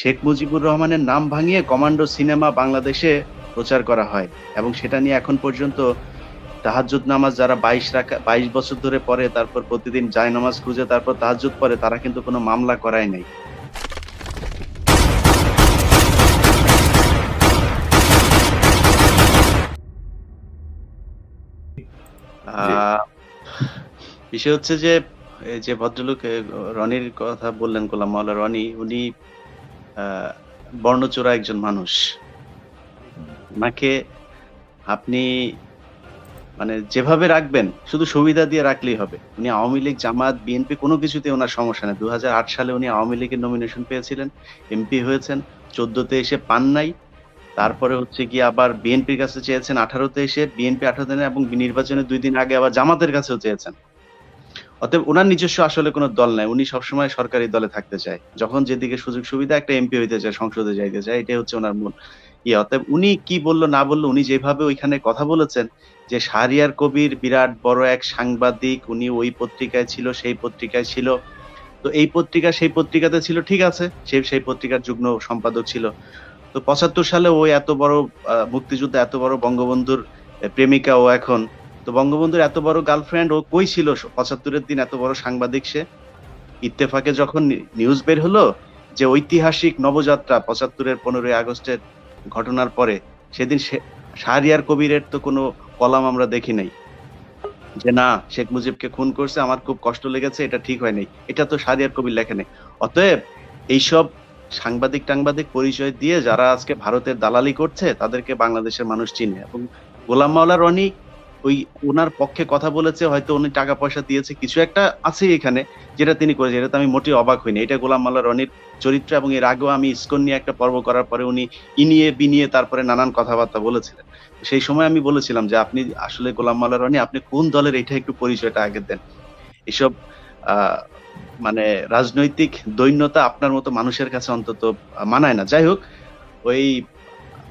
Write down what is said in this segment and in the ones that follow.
শেখ মুজিবুর রহমানের নাম ভাঙিয়ে কমান্ডো সিনেমা বাংলাদেশে প্রচার করা হয় এবং সেটা নিয়ে এখন পর্যন্ত তাহাজ্জুদ নামাজ যারা বাইশ রাখা বাইশ বছর ধরে পড়ে তারপর প্রতিদিন যায় নামাজ খুঁজে তারপর তাহাজ্জুদ পড়ে তারা কিন্তু কোনো মামলা করায় নাই। বিষয় হচ্ছে যে এই যে ভদ্রলোক রনির কথা বললেন গোলাম মাওলা রনি উনি বর্ণচোরা একজন মানুষ। ওনাকে আপনি মানে যেভাবে রাখবেন, শুধু সুবিধা দিয়ে রাখলেই হবে। উনি আওয়ামী লীগ, জামাত, বিএনপি কোনো কিছুতে ওনার সমস্যা নেই। দু হাজার আট সালে উনি আওয়ামী লীগের নমিনেশন পেয়েছিলেন, এমপি হয়েছেন, চোদ্দতে এসে পান নাই। তারপরে হচ্ছে কি আবার বিএনপির কাছে চেয়েছেন আঠারোতে এসে, বিএনপি আঠারোতে নেয় এবং নির্বাচনের দুই দিন আগে আবার জামাতের কাছেও চেয়েছেন। অতএব ওনার নিজস্ব আসলে কোনো দল নাই। উনি সবসময় সরকারি দলে থাকতে চায়। যখন যেদিকে সুযোগ সুবিধা একটা এমপি হইতে চায়, সংসদে যাইতে চায়, এটাই হচ্ছে ওনার মূল ইয়ে। অতএব উনি কি বলল, না বলল, উনি যেভাবে ওইখানে কথা বলেছেন যে শাহরিয়ার কবির বিরাট বড় এক সাংবাদিক, উনি ওই পত্রিকায় ছিল, সেই পত্রিকায় ছিল। তো এই পত্রিকা সেই পত্রিকাতে ছিল, ঠিক আছে, সে সেই পত্রিকার যুগ্ম সম্পাদক ছিল। তো পঁচাত্তর সালে ও এত বড় মুক্তিযুদ্ধে এত বড় বঙ্গবন্ধুর প্রেমিকা ও এখন তো বঙ্গবন্ধুর এত বড় গার্লফ্রেন্ড ও কই ছিল? পঁচাত্তরের দিন এত বড় সাংবাদিক সে। ইত্তেফাকে যখন নিউজ বের হলো যে ঐতিহাসিক নবযাত্রা পঁচাত্তরের পনেরোই আগস্টের ঘটনার পরে, সেদিন শাহরিয়ার কবিরের তো কোনো কলাম আমরা দেখি নাই। যে না, শেখ মুজিবকে খুন করছে, আমার খুব কষ্ট লেগেছে, এটা ঠিক হয়নি এটা তো শাহরিয়ার কবির লেখে নেই। অতএব এইসব সাংবাদিক টাংবাদিক পরিচয় দিয়ে যারা আজকে ভারতের দালালি করছে, তাদেরকে বাংলাদেশের মানুষ চিনে। এবং গোলাম মাওলা রনি ওই ওনার পক্ষে কথা বলেছে, হয়তো উনি টাকা পয়সা দিয়েছে, কিছু একটা আছে এখানে যেটা তিনি করেছে এটা তো আমি মোটেই অবাক হইনি। এটা গোলাম মাওলা রনির চরিত্র এবং এর আগেও আমি ইস্কন নিয়ে একটা পর্ব করার পরে উনি ইনিয়ে, বিনিয়ে, তারপরে নানান কথাবার্তা বলেছিলেন। সেই সময় আমি বলেছিলাম যে, আপনি আসলে গোলাম মাওলা রনি, আপনি কোন দলের, এটা একটু পরিচয়টা আগে দেন। এসব মানে রাজনৈতিক দৈন্যতা আপনার মতো মানুষের কাছে অন্তত মানায় না। যাই হোক, ওই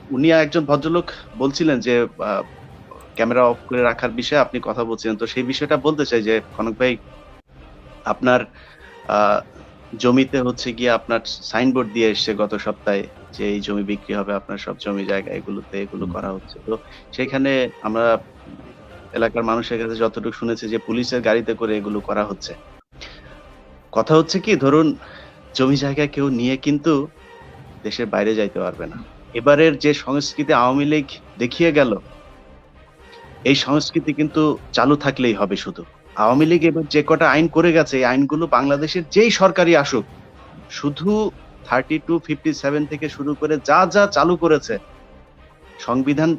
উনি একজন ভদ্রলোক বলছিলেন যে ক্যামেরা অফ করে রাখার বিষয়ে আপনি কথা বলছিলেন। তো সেই বিষয়টা বলতে চাই যে কনক ভাই আপনার জমিতে হচ্ছে গিয়ে আপনার সাইনবোর্ড দিয়ে এসছে গত সপ্তাহে যে এই জমি বিক্রি হবে আপনার সব জমি জায়গা এগুলোতে এগুলো করা হচ্ছে। তো সেখানে আমরা এলাকার মানুষের কাছে যতটুকু শুনেছি যে পুলিশের গাড়িতে করে এগুলো করা হচ্ছে। কথা হচ্ছে কি ধরুন জমি জায়গা কেউ নিয়ে কিন্তু দেশের বাইরে যাইতে পারবে না। এবারের যে সংস্কৃতি আওয়ামী লীগ দেখিয়ে গেল এই সংস্কৃতি কিন্তু চালু থাকলেই হবে শুধু। আওয়ামী লীগ এবার যে কটা আইন করে গেছে, এই আইনগুলো বাংলাদেশের যেই সরকারি আসুক, শুধু থার্টি টু ফিফটি সেভেন থেকে শুরু করে যা যা চালু করেছে, সংবিধান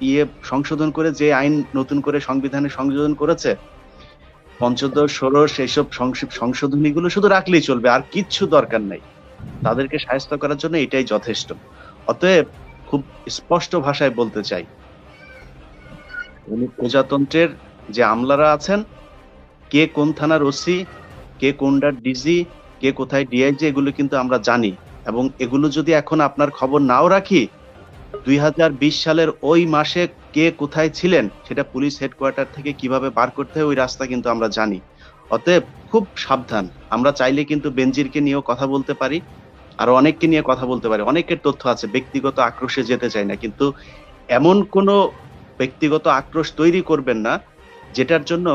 ইয়ে সংশোধন করে যে আইন নতুন করে সংবিধানে সংযোজন করেছে, পঞ্চদশ, ষোড়শ, এইসব সংশ- সংশোধনীগুলো শুধু রাখলেই চলবে, আর কিচ্ছু দরকার নাই। তাদেরকে সাহায্য করার জন্য এটাই যথেষ্ট। অতএব খুব স্পষ্ট ভাষায় বলতে চাই উনি প্রজাতন্ত্রের যে আমলারা আছেন, কে কোন থানার ওসি, কে কোনটার ডিজি, কে কোথায় ডিআইজি, এগুলো কিন্তু আমরা জানি। এবং এগুলো যদি এখন আপনার খবর নাও রাখি, দুই হাজার বিশ সালের ওই মাসে কে কোথায় ছিলেন, সেটা পুলিশ হেডকোয়ার্টার থেকে কীভাবে বার করতে হয়, ওই রাস্তা কিন্তু আমরা জানি। অতএব খুব সাবধান। আমরা চাইলে কিন্তু বেনজিরকে নিয়েও কথা বলতে পারি আরও অনেককে নিয়ে কথা বলতে পারি। অনেকের তথ্য আছে, ব্যক্তিগত আক্রোশে যেতে চাই না। কিন্তু এমন কোনো ব্যক্তিগত আক্রোশ তৈরি করবেন না যেটার জন্য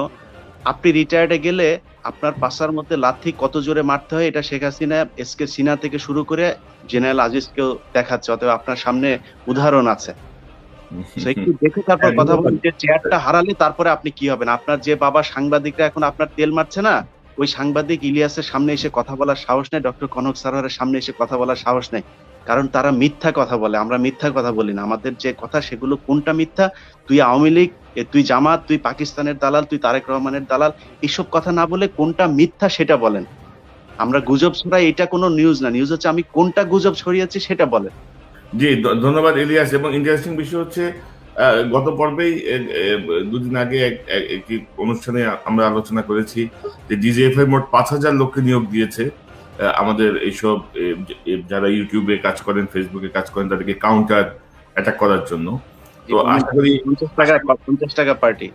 আপনি রিটায়ার্ডে গেলে আপনার পাশার মধ্যে লাথি কত জোরে মারতে হয় এটা শেখ হাসিনা এস কে সিনহা থেকে শুরু করে জেনারেল আজিজকেও দেখাচ্ছে অতএব আপনার সামনে উদাহরণ আছে। একটু দেখে তারপর হ্যাঁ, কথা। বলুন যে চেয়ারটা হারালে তারপরে আপনি কি হবেন? আপনার যে বাবা সাংবাদিকরা এখন আপনার তেল মারছে না ওই সাংবাদিক ইলিয়াসের সামনে এসে কথা বলার সাহস নেই ডক্টর কনক সারোয়ারের সামনে এসে কথা বলার সাহস নেই। কারণ তারা মিথ্যা কথা বলে, আমরা মিথ্যা কথা বলি না। আমাদের যে কথা, সেগুলো কোনটা মিথ্যা? তুই আওয়ামী লীগ তুই জামাত, তুই পাকিস্তানের দালাল, তুই তারেক রহমানের দালাল এইসব কথা না বলে কোনটা মিথ্যা সেটা বলেন। আমরা গুজব ছড়াই এটা কোনো নিউজ না। নিউজ হচ্ছে আমি কোনটা গুজব ছড়িয়েছি সেটা বলেন। জি ধন্যবাদ ইলিয়াস। এবং ইন্টারেস্টিং বিষয় হচ্ছে গত পর্বেই দুদিন আগে এক- এক- একটি অনুষ্ঠানে আমরা আলোচনা করেছি যে ডিজিএফআই মোট পাঁচ হাজার লোককে নিয়োগ দিয়েছে। আমাদের এইসব যারা ইউটিউবে কাজ করেন ফেসবুকে কাজ করেন তাদেরকে কাউন্টার অ্যাটাক করার জন্য। তো আশা করি পঞ্চাশ টাকা পঞ্চাশ টাকা পার্টি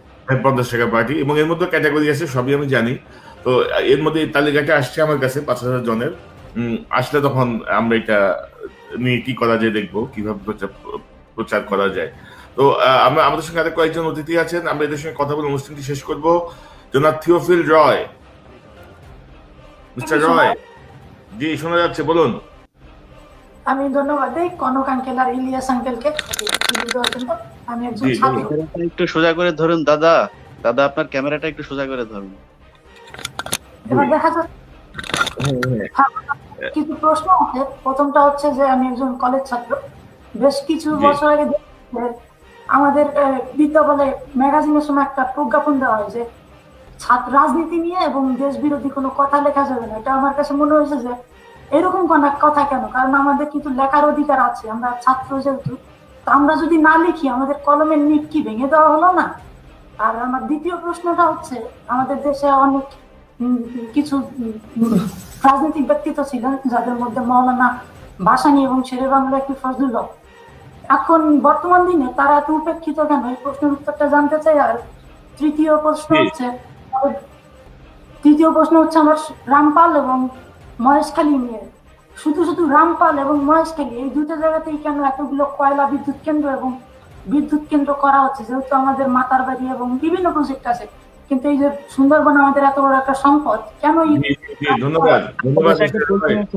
পঞ্চাশ টাকা পার্টি এবং এর মধ্যে ক্যাটাগরি আছে সবই আমি জানি। তো এর মধ্যে তালিকাটা আসছে আমার কাছে পাঁচ হাজার জনের। আসলে তখন আমরা এটা নিয়ে কি করা যায় দেখব কীভাবে প্রচার প্রচার করা যায়। তো আমরা আমাদের সঙ্গে আরও কয়েকজন অতিথি আছেন আমরা এদের সঙ্গে কথা বলে অনুষ্ঠানটি শেষ করব। জনাব থিওফিল রয়। মিস্টার রয়। জি শোনা যাচ্ছে বলুন। আমি ধন্যবাদ দিই কনক আঙ্কেল আর ইলিয়াস আঙ্কেলকে আমি একজন ছাত্র। একটু সোজা করে ধরুন দাদা। দাদা আপনার ক্যামেরাটা একটু সোজা করে ধরুন। এবার দেখা যাচ্ছে কিছু প্রশ্ন আছে। প্রথমটা হচ্ছে যে আমি একজন কলেজ ছাত্র। বেশ কিছু বছর আগে আমাদের বিদ্যালয়ে ম্যাগাজিনের সময় একটা প্রজ্ঞাপন দেওয়া হয় যে ছাত্র রাজনীতি নিয়ে এবং দেশ বিরোধী কোনো কথা লেখা যাবে না। এটা আমার কাছে মনে হয়েছে যে এরকম কোন এক কথা কেন? কারণ আমাদের কিন্তু লেখার অধিকার আছে আমরা ছাত্র যেহেতু তো আমরা যদি না লিখি আমাদের কলমের নিক কি ভেঙে দেওয়া হলো না? আর আমার দ্বিতীয় প্রশ্নটা হচ্ছে আমাদের দেশে অনেক কিছু রাজনৈতিক ব্যক্তিত্ব ছিলেন যাদের মধ্যে মৌলানা ভাসানী এবং শেরে বাংলা একটি ফজলুল হক। এখন বর্তমান দিনে তারা এত উপেক্ষিত কেন? এই প্রশ্নের উত্তরটা জানতে চাই। আর তৃতীয় প্রশ্ন হচ্ছে তৃতীয় প্রশ্ন হচ্ছে আমার রামপাল এবং মহেশখালী নিয়ে। শুধু শুধু রামপাল এবং মহেশখালী এই দুটো জায়গাতেই কেন এতগুলো কয়লা বিদ্যুৎ কেন্দ্র এবং বিদ্যুৎ কেন্দ্র করা হচ্ছে? যেহেতু আমাদের মাতার বাড়ি এবং বিভিন্ন প্রজেক্ট আছে কিন্তু এই যে সুন্দরবন আমাদের এত বড় একটা সম্পদ কেন ধন্যবাদ।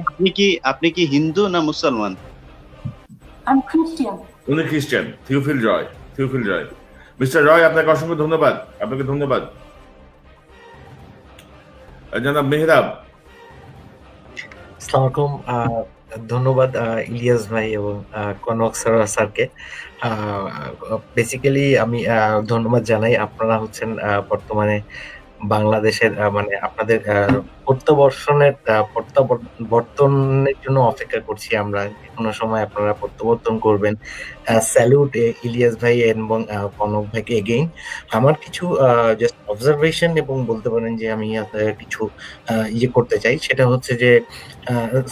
আপনি কি আপনি কি হিন্দু না মুসলমান? আমি খ্রিস্টিয়ান উনি Christian Theophil Roy Theophil Roy. Mister Roy আপনাকে অসংখ্য ধন্যবাদ আপনাকে ধন্যবাদ। জনাব মেহরাব। ধন্যবাদ ইলিয়াস ভাই এবং কনক স্যার, স্যারকে। বেসিক্যালি আমি ধন্যবাদ জানাই। আপনারা হচ্ছেন বর্তমানে বাংলাদেশের মানে আপনাদের আহ, প্রত্যাবর্তনের জন্য অপেক্ষা করছি আমরা। কোনো সময় আপনারা প্রত্যাবর্তন করবেন। স্যালুট ইলিয়াস ভাই এবং কনক ভাইকে এগেইন আমার কিছু জাস্ট অবজারভেশন এবং বলতে পারেন যে আমি কিছু ইয়ে করতে চাই। সেটা হচ্ছে যে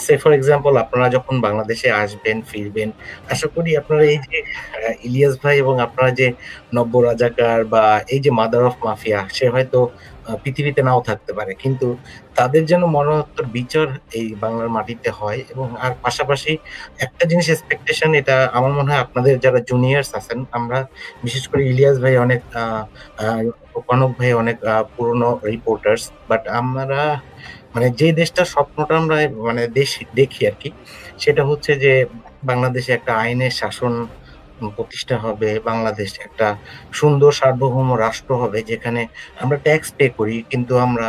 সে ফর এক্সাম্পল আপনারা যখন বাংলাদেশে আসবেন ফিরবেন আশা করি আপনারা এই যে ইলিয়াস ভাই এবং আপনারা যে নব্য রাজাকার বা এই যে মাদার অফ মাফিয়া সে হয়তো পৃথিবীতে নাও থাকতে পারে। কিন্তু তাদের যেন মরণোত্তর বিচার এই বাংলার মাটিতে হয় এবং আর পাশাপাশি একটা জিনিস এক্সপেকটেশন এটা আমার মনে হয় আপনাদের যারা জুনিয়র্স আছেন, আমরা বিশেষ করে ইলিয়াস ভাই অনেক কনক ভাই অনেক পুরনো রিপোর্টার্স বাট আমরা মানে যে দেশটার স্বপ্নটা আমরা মানে দেশ, দেখি আর কি, সেটা হচ্ছে যে বাংলাদেশে একটা আইনের শাসন প্রতিষ্ঠা হবে বাংলাদেশ একটা সুন্দর সার্বভৌম রাষ্ট্র হবে যেখানে আমরা ট্যাক্স পে করি কিন্তু আমরা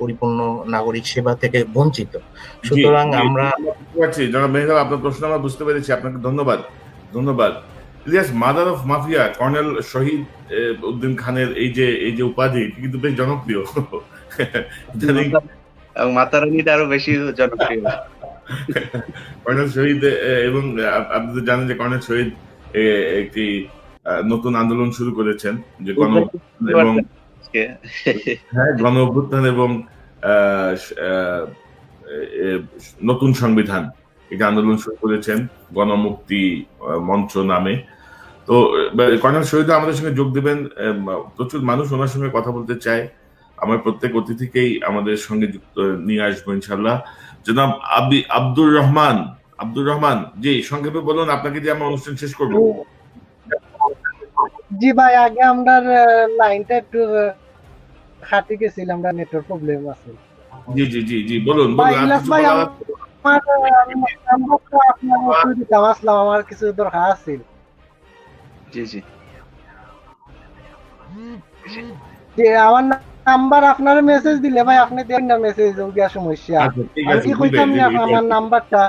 পরিপূর্ণ নাগরিক সেবা থেকে বঞ্চিত। সুতরাং আমরা জনাব আপনার প্রশ্ন আমরা বুঝতে পেরেছি। আপনাকে ধন্যবাদ ধন্যবাদ। Ilias mother of mafia colonel Shahid Uddin খানের এই যে এই যে উপাধি কিন্তু বেশ জনপ্রিয়। এবং মাতারানিটা আরও বেশি জনপ্রিয়। কর্নেল শহীদ এবং আপনি তো জানেন যে কর্নেল শহীদ একটি নতুন আন্দোলন শুরু করেছেন যে গণ এবং হ্যাঁ গণ অভ্যুত্থান এবং নতুন সংবিধান। এটা আন্দোলন শুরু করেছেন গণমুক্তি মঞ্চ নামে। তো কর্নেল শহীদ আমাদের সঙ্গে যোগ দেবেন। প্রচুর মানুষ ওনার সঙ্গে কথা বলতে চায়। আমার প্রত্যেক অতিথিকেই আমাদের সঙ্গে যুক্ত নিয়ে আসব ইনশাল্লাহ। জনাব আবি আব্দুর রহমান আব্দুর রহমান জি সংক্ষেপে বলুন আপনাকে দিয়ে আমরা অনুষ্ঠান শেষ করব। জি ভাই আগে আমরা লাইনটা একটু খাটি গেছিল আমরা নেটওয়ার্ক প্রবলেম আছে। জি জি জি জি বলুন বলুন ভাই, আমার কিছু দরকার আছে। জি জি। যে আমার নাম্বার আপনার মেসেজ দিলে ভাই আপনি দেন না মেসেজ গিয়া সমস্যা। আচ্ছা ঠিক আছে আমার নাম্বারটা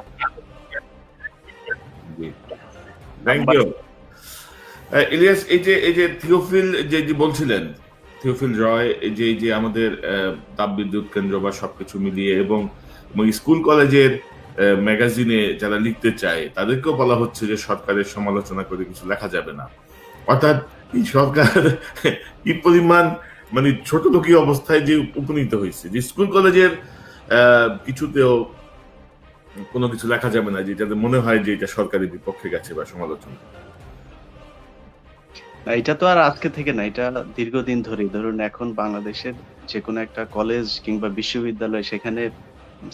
থ্যাংক ইউ ইলিয়াস এই যে এই যে থিওফিল যে যে বলছিলেন থিওফিল রয় এই যে এই যে আমাদের তাপবিদ্যুৎ কেন্দ্র বা সবকিছু মিলিয়ে এবং স্কুল কলেজের ম্যাগাজিনে যারা লিখতে চায় তাদেরকেও বলা হচ্ছে যে সরকারের সমালোচনা করে কিছু লেখা যাবে না। অর্থাৎ এই সরকার কি পরিমাণ মানে ছোট লোকী অবস্থায় যে উপনীত হয়েছে যে স্কুল কলেজের কিছুতেও কোনো কিছু লেখা যাবে না যেটাতে মনে হয় যে এটা সরকারের বিপক্ষে গেছে বা সমালোচনা। এটা তো আর আজকে থেকে না, এটা দীর্ঘদিন ধরেই। ধরুন এখন বাংলাদেশের যে কোনো একটা কলেজ কিংবা বিশ্ববিদ্যালয়, সেখানে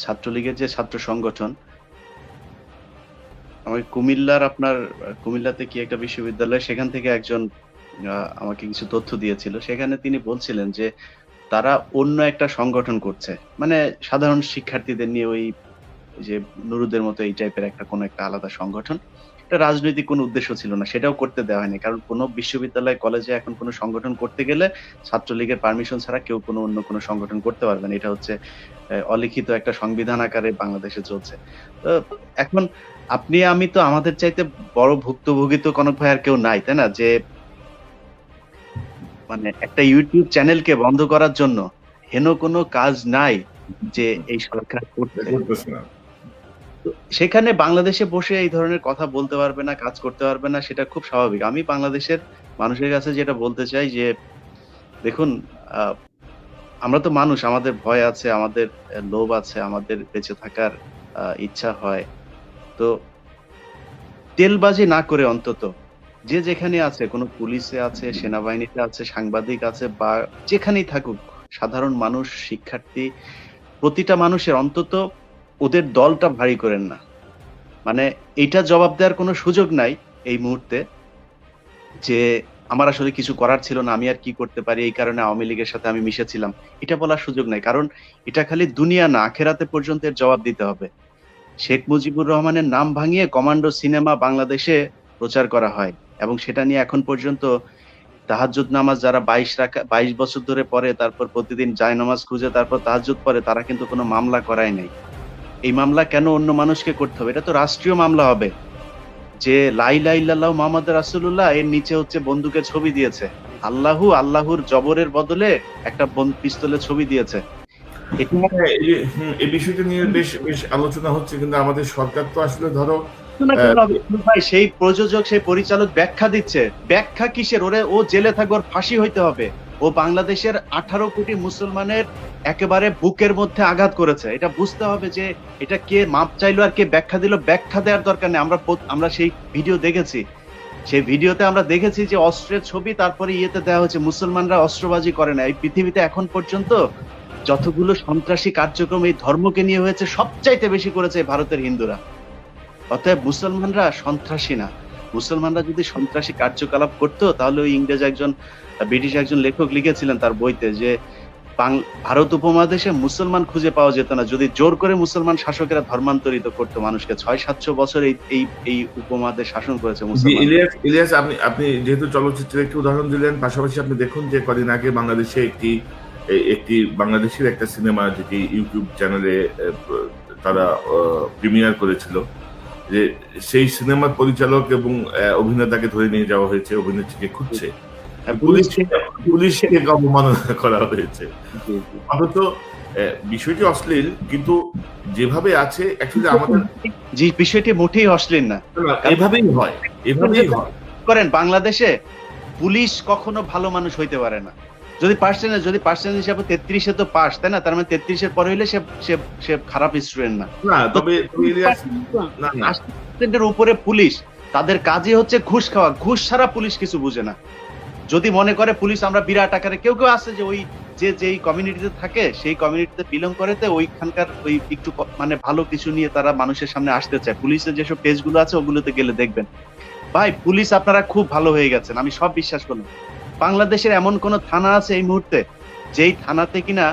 ছাত্রলীগের যে ছাত্র সংগঠন, আমি কুমিল্লার আপনার, কুমিল্লাতে কি একটা বিশ্ববিদ্যালয়, সেখান থেকে একজন আমাকে কিছু তথ্য দিয়েছিল। সেখানে তিনি বলছিলেন যে তারা অন্য একটা সংগঠন করছে। মানে সাধারণ শিক্ষার্থীদের নিয়ে ওই যে নুরুদের মতো এই টাইপের একটা কোনো একটা আলাদা সংগঠন, এটা রাজনৈতিক কোনো উদ্দেশ্য ছিল না, সেটাও করতে দেওয়া হয়নি। কারণ কোনো বিশ্ববিদ্যালয়, কলেজে এখন কোনো সংগঠন করতে গেলে ছাত্রলীগের পারমিশন ছাড়া কেউ কোনো অন্য কোনো সংগঠন করতে পারবে না। এটা হচ্ছে অলিখিত একটা সংবিধান আকারে বাংলাদেশে চলছে। তো এখন আপনি, আমি তো আমাদের চাইতে বড় ভুক্তভোগী তো কনক ভাই আর কেউ নাই, তাই না? যে মানে একটা ইউটিউব চ্যানেলকে বন্ধ করার জন্য হেন কোনো কাজ নাই যে এই সরকার করতে। সেখানে বাংলাদেশে বসে এই ধরনের কথা বলতে পারবে না, কাজ করতে পারবে না, সেটা খুব স্বাভাবিক। আমি বাংলাদেশের মানুষের কাছে যেটা বলতে চাই যে, দেখুন আমরা তো মানুষ, আমাদের ভয় আছে, আমাদের লোভ আছে, আমাদের বেঁচে থাকার ইচ্ছা হয়। তো তেলবাজি না করে অন্তত যে যেখানে আছে, কোনো পুলিশে আছে, সেনাবাহিনীতে আছে, সাংবাদিক আছে বা যেখানেই থাকুক, সাধারণ মানুষ, শিক্ষার্থী, প্রতিটা মানুষের অন্তত ওদের দলটা ভারী করেন না। মানে এইটা জবাব দেওয়ার কোনো সুযোগ নাই এই মুহূর্তে যে আমার আসলে কিছু করার ছিল না, আমি আর কি করতে পারি, এই কারণে আওয়ামী লীগের সাথে আমি মিশেছিলাম। এটা বলার সুযোগ নাই, কারণ এটা খালি দুনিয়া না, আখেরাতে পর্যন্ত এর জবাব দিতে হবে। শেখ মুজিবুর রহমানের নাম ভাঙিয়ে কমান্ডো সিনেমা বাংলাদেশে প্রচার করা হয় এবং সেটা নিয়ে এখন পর্যন্ত তাহাজ্জুদ নামাজ যারা বাইশ রাখা, বাইশ বছর ধরে পড়ে, তারপর প্রতিদিন জায় নামাজ খুঁজে, তারপর তাহাজ্জুদ পড়ে, তারা কিন্তু কোনো মামলা করায় নাই। এই মামলা কেন অন্য মানুষকে করতে হবে? এটা তো রাষ্ট্রীয় মামলা হবে। যে লাই লাই লাল্লাহ মোহাম্মদ রাসুল্লাহ এর নিচে হচ্ছে বন্দুকের ছবি দিয়েছে। আল্লাহু আল্লাহর জবরের বদলে একটা পিস্তলের ছবি দিয়েছে। এই বিষয়টা নিয়ে বেশ বেশ আলোচনা হচ্ছে কিন্তু আমাদের সরকার তো আসলে ধরো। ভাই সেই প্রযোজক সেই পরিচালক ব্যাখ্যা দিচ্ছে। ব্যাখ্যা কিসের? ওরে ও জেলে থাকবে ওর ফাঁসি হইতে হবে। ও বাংলাদেশের আঠারো কোটি মুসলমানের একেবারে বুকের মধ্যে আঘাত করেছে। এটা বুঝতে হবে যে এটা কে মাপ চাইলো আর কে ব্যাখ্যা দিল। ব্যাখ্যা দেওয়ার দরকার নেই। আমরা আমরা সেই ভিডিও দেখেছি। সেই ভিডিওতে আমরা দেখেছি যে অস্ত্রের ছবি, তারপরে ইয়েতে দেওয়া হচ্ছে মুসলমানরা অস্ত্রবাজি করে না। এই পৃথিবীতে এখন পর্যন্ত যতগুলো সন্ত্রাসী কার্যক্রম এই ধর্মকে নিয়ে হয়েছে, সবচাইতে বেশি করেছে ভারতের হিন্দুরা। অতএব মুসলমানরা সন্ত্রাসী না। মুসলমানরা যদি সন্ত্রাসী কার্যকলাপ করতো, তাহলে ওই ইংরেজ একজন, ব্রিটিশ একজন লেখক লিখেছিলেন তার বইতে যে ভারত উপমহাদেশে মুসলমান খুঁজে পাওয়া যেত না। যদি জোর করে মুসলমান শাসকেরা ধর্মান্তরিত করতো মানুষকে ছয় সাতশো বছর এই এই এই উপমহাদেশ শাসন করেছে মুসলমান ইলিয়াস ইলিয়াস আপনি আপনি যেহেতু চলচ্চিত্রের একটি উদাহরণ দিলেন পাশাপাশি আপনি দেখুন যে কদিন আগে বাংলাদেশে একটি একটি বাংলাদেশের একটা সিনেমা যেটি ইউটিউব চ্যানেলে তারা প্রিমিয়ার করেছিল যে সেই সিনেমার পরিচালক এবং অভিনেতাকে ধরে নিয়ে যাওয়া হয়েছে অভিনেত্রীকে খুঁজছে। পুলিশকে অবমাননা করা হয়েছে। অথচ বিষয়টি অশ্লীল কিন্তু যেভাবে আছে অ্যাকচুয়ালি আমাদের বিষয়টি মোটেই অশ্লীল না। এভাবেই হয় এভাবেই হয়। করেন বাংলাদেশে পুলিশ কখনো ভালো মানুষ হইতে পারে না। যদি পার্সেন্টেজ যদি পার্সেন্টেজ হিসাবে তেত্রিশে তো পাস তাই না? তার মানে তেত্রিশের পরে হইলে সে সে সে খারাপ স্টুডেন্ট না। না তবে উপরে পুলিশ তাদের কাজই হচ্ছে ঘুষ খাওয়া। ঘুষ ছাড়া পুলিশ কিছু বুঝে না। যদি মনে করে পুলিশ আমরা বিরাট আকারে কেউ কেউ আছে যে ওই যে যেই কমিউনিটিতে থাকে, সেই কমিউনিটিতে বিলং করেতে ওইখানকার ওই একটু মানে ভালো কিছু নিয়ে তারা মানুষের সামনে আসতে চায়। পুলিশের যেসব পেজগুলো আছে, ওগুলোতে গেলে দেখবেন। ভাই, পুলিশ আপনারা খুব ভালো হয়ে গেছেন, আমি সব বিশ্বাস করলাম। বাংলাদেশের এমন কোন থানা আছে এই মুহূর্তে, যেই থানাতে কিনা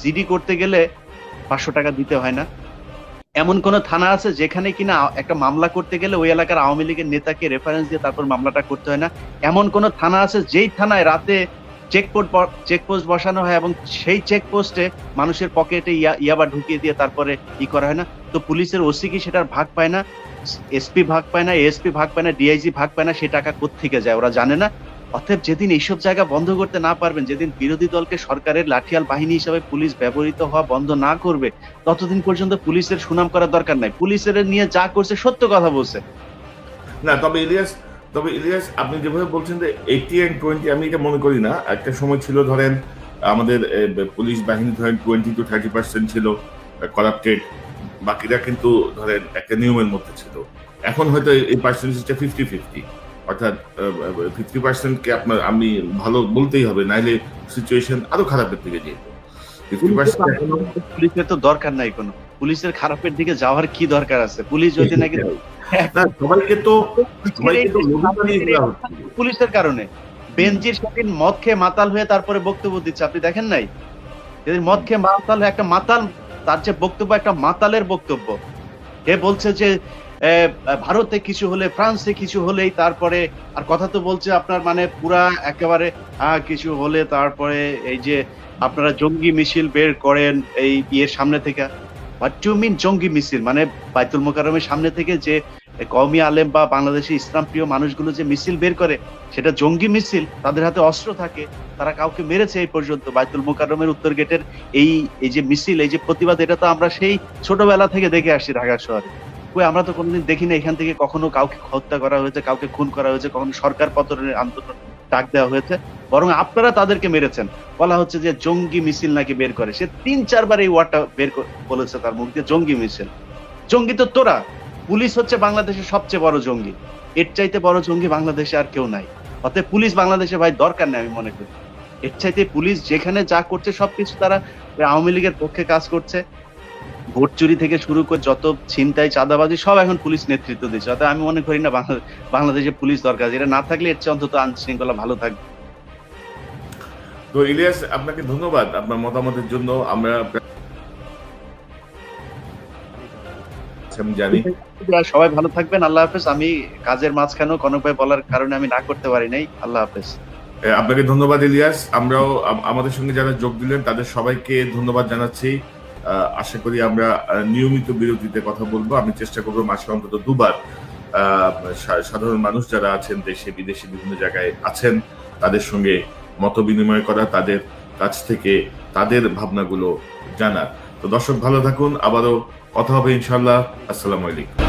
জিডি করতে গেলে পাঁচশো টাকা দিতে হয় না। এমন কোন থানা আছে যেখানে কিনা একটা মামলা করতে গেলে ওই এলাকার আওয়ামী লীগের নেতাকে রেফারেন্স দিয়ে তারপর মামলাটা করতে হয় না। এমন কোন থানা আছে যেই থানায় রাতে চেকপোস্ট চেকপোস্ট বসানো হয় এবং সেই চেকপোস্টে মানুষের পকেটে ইয়া, ইয়াবা ঢুকিয়ে দিয়ে তারপরে ই করা হয় না। তো পুলিশের ওসি কি সেটার ভাগ পায় না? এসপি ভাগ পায় না এসপি ভাগ পায় না ডিআইজি ভাগ পায় না, সে টাকা কোত্থেকে যায় ওরা জানে না। অতএব যেদিন এইসব জায়গা বন্ধ করতে না পারবেন, যেদিন বিরোধী দলকে সরকারের লাঠিয়াল বাহিনী হিসাবে পুলিশ ব্যবহৃত হওয়া বন্ধ না করবে, ততদিন পর্যন্ত পুলিশের সুনাম করার দরকার নাই। পুলিশের নিয়ে যা করছে সত্য কথা বলছে। না, তবে ইলিয়াস তবে ইলিয়াস, আপনি যেভাবে বলছেন যে এইটি অ্যান্ড টোয়েন্টি আমি এটা মনে করি না। একটা সময় ছিল, ধরেন, আমাদের পুলিশ বাহিনী, ধরেন টোয়েন্টি টু থার্টি পার্সেন্ট ছিল করাপ্টেড বাকিরা কিন্তু, ধরেন, একটা নিয়মের মধ্যে ছিল। এখন হয়তো এই পার্সেন্টেজটা ফিফটি ফিফটি অর্থাৎ ফিফটি পার্সেন্টকে আপনার আমি ভালো বলতেই হবে নাইলে সিচুয়েশন আরও খারাপের দিকে যেত পুলিশের তো দরকার নাই কোনো। পুলিশের খারাপের দিকে যাওয়ার কি দরকার আছে? পুলিশ যদি নাকি সবাইকে তো পুলিশের কারণে। সেদিন মদ খেয়ে মাতাল হয়ে তারপরে বক্তব্য দিচ্ছে। আপনি দেখেন নাই? সেদিন মদ খেয়ে মাতাল হয়ে একটা মাতাল তার যে বক্তব্য একটা মাতালের বক্তব্য। কে বলছে যে ভারতে কিছু হলে, ফ্রান্সে কিছু হলেই তারপরে, আর কথা তো বলছে আপনার মানে পুরা একেবারে কিছু হলে তারপরে এই যে আপনারা জঙ্গি মিছিল বের করেন এই ইয়ের সামনে থেকে। হোয়াট টু মিন জঙ্গি মিছিল? মানে বাইতুল মোকারমের সামনে থেকে যে কওমি আলেম বা বাংলাদেশি ইসলাম প্রিয় মানুষগুলো যে মিছিল বের করে, সেটা জঙ্গি মিছিল, তাদের হাতে অস্ত্র থাকে, তারা কাউকে মেরেছে এই পর্যন্ত। বাইতুল মোকারমের উত্তর গেটের এই এই যে মিছিল, এই যে প্রতিবাদ, এটা তো আমরা সেই ছোটবেলা থেকে দেখে আসছি ঢাকা শহরে। কই, আমরা তো কোনোদিন দেখি না এখান থেকে কখনো কাউকে হত্যা করা হয়েছে, কাউকে খুন করা হয়েছে, কখনো সরকার পতনের আন্দোলন ডাক দেওয়া হয়েছে। বরং আপনারা তাদেরকে মেরেছেন। বলা হচ্ছে যে জঙ্গি মিছিল নাকি বের করে। সে তিন চারবার এই ওয়ার্ডটা বের বলেছে তার মুখ দিয়ে, জঙ্গি মিছিল। জঙ্গি তো তোরা। পুলিশ হচ্ছে বাংলাদেশের সবচেয়ে বড় জঙ্গি। এর চাইতে বড় জঙ্গি বাংলাদেশে আর কেউ নাই। অতএব পুলিশ বাংলাদেশে ভাই দরকার নেই আমি মনে করি। এর চাইতে পুলিশ যেখানে যা করছে সবকিছু তারা আওয়ামী লীগের পক্ষে কাজ করছে। ভোট চুরি থেকে শুরু করে যত ছিনতাই চাঁদাবাজি সব এখন পুলিশ নেতৃত্ব দিচ্ছে। অতএব আমি মনে করি না বাংলাদেশে পুলিশ দরকার। যেটা না থাকলে এর চেয়ে অন্তত আইন শৃঙ্খলা ভালো থাকবে। তো ইলিয়াস আপনাকে ধন্যবাদ। আপনার মতামতের জন্য আমরা জানি। সবাই ভালো থাকবেন। আল্লাহ হাফেজ। আমি কাজের মাঝখানেও কনক ভাই বলার কারণে আমি না করতে পারি নাই। আল্লাহ হাফেজ। আপনাকে ধন্যবাদ ইলিয়াস। আমরাও আমাদের সঙ্গে যারা যোগ দিলেন তাদের সবাইকে ধন্যবাদ জানাচ্ছি। আশা করি আমরা নিয়মিত বিরতিতে কথা বলব। আমি চেষ্টা করব মাসে অন্তত দুবার সাধারণ মানুষ যারা আছেন, দেশে, বিদেশে বিভিন্ন জায়গায় আছেন, তাদের সঙ্গে মত বিনিময় করা, তাদের কাছ থেকে তাদের ভাবনাগুলো জানার। তো দর্শক, ভালো থাকুন। আবারও কথা হবে ইনশাল্লাহ আসসালামু আলাইকুম।